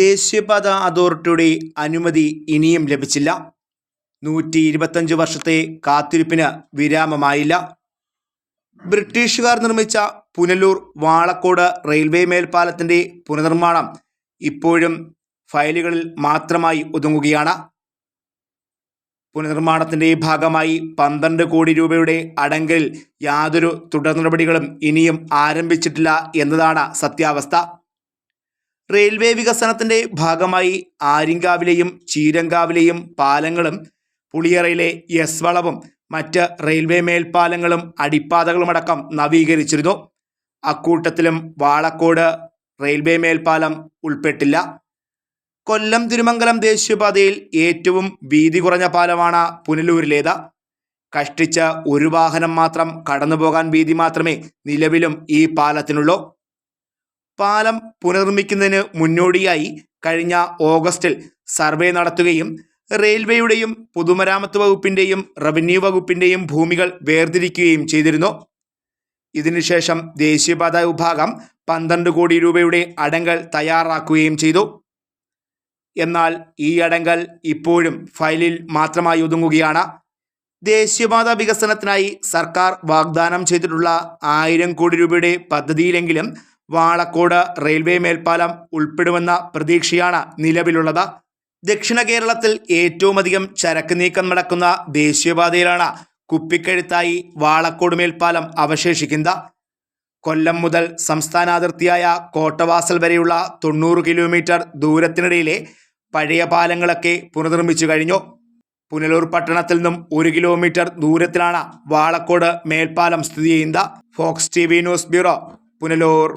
ദേശീയപാത അതോറിറ്റിയുടെ അനുമതി ഇനിയും ലഭിച്ചില്ല. നൂറ്റി ഇരുപത്തഞ്ച് വർഷത്തെ കാത്തിരിപ്പിന് വിരാമമായില്ല. ബ്രിട്ടീഷുകാർ നിർമ്മിച്ച പുനലൂർ വാളക്കോട് റെയിൽവേ മേൽപ്പാലത്തിന്റെ പുനർനിർമ്മാണം ഇപ്പോഴും ഫയലുകളിൽ മാത്രമായി ഒതുങ്ങുകയാണ്. പുനർനിർമ്മാണത്തിന്റെ ഭാഗമായി പന്ത്രണ്ട് കോടി രൂപയുടെ അടങ്കലിൽ യാതൊരു തുടർ നടപടികളും ഇനിയും ആരംഭിച്ചിട്ടില്ല എന്നതാണ് സത്യാവസ്ഥ. റെയിൽവേ വികസനത്തിന്റെ ഭാഗമായി ആര്യങ്കാവിലെയും ചീരങ്കാവിലെയും പാലങ്ങളും പുളിയറയിലെ എസ് വളവും മറ്റ് റെയിൽവേ മേൽപ്പാലങ്ങളും അടിപ്പാതകളുമടക്കം നവീകരിച്ചിരുന്നു. അക്കൂട്ടത്തിലും വാളക്കോട് റെയിൽവേ മേൽപ്പാലം ഉൾപ്പെട്ടില്ല. കൊല്ലം തിരുമംഗലം ദേശീയപാതയിൽ ഏറ്റവും വീതി കുറഞ്ഞ പാലമാണ് പുനലൂരിലേത്. കഷ്ടിച്ച് ഒരു വാഹനം മാത്രം കടന്നുപോകാൻ വീതി മാത്രമേ നിലവിലും ഈ പാലത്തിനുള്ളൂ. പാലം പുനർനിർമ്മിക്കുന്നതിന് മുന്നോടിയായി കഴിഞ്ഞ ഓഗസ്റ്റിൽ സർവേ നടത്തുകയും റെയിൽവേയുടെയും പൊതുമരാമത്ത് വകുപ്പിന്റെയും റവന്യൂ വകുപ്പിന്റെയും ഭൂമികൾ വേർതിരിക്കുകയും ചെയ്തിരുന്നു. ഇതിനുശേഷം ദേശീയപാത വിഭാഗം പന്ത്രണ്ട് കോടി രൂപയുടെ അടങ്കൽ തയ്യാറാക്കുകയും ചെയ്തു. എന്നാൽ ഈ അടങ്കൽ ഇപ്പോഴും ഫയലിൽ മാത്രമായി ഒതുങ്ങുകയാണ്. ദേശീയപാത വികസനത്തിനായി സർക്കാർ വാഗ്ദാനം ചെയ്തിട്ടുള്ള ആയിരം കോടി രൂപയുടെ പദ്ധതിയിലെങ്കിലും വാളക്കോട് റെയിൽവേ മേൽപ്പാലം ഉൾപ്പെടുമെന്ന പ്രതീക്ഷയാണ് നിലവിലുള്ളത്. ദക്ഷിണ കേരളത്തിൽ ഏറ്റവും അധികം ചരക്ക് നീക്കം നടക്കുന്ന ദേശീയപാതയിലാണ് കുപ്പിക്കഴുത്തായി വാളക്കോട് മേൽപ്പാലം അവശേഷിക്കുന്നത്. കൊല്ലം മുതൽ സംസ്ഥാന അതിർത്തിയായ കോട്ടവാസൽ വരെയുള്ള തൊണ്ണൂറ് കിലോമീറ്റർ ദൂരത്തിനിടയിലെ പഴയ പാലങ്ങളൊക്കെ പുനർനിർമ്മിച്ചു കഴിഞ്ഞു. പുനലൂർ പട്ടണത്തിൽ നിന്നും ഒരു കിലോമീറ്റർ ദൂരത്തിലാണ് വാളക്കോട് മേൽപ്പാലം സ്ഥിതി ചെയ്യുന്നത്. Fox T news bureau Punalur.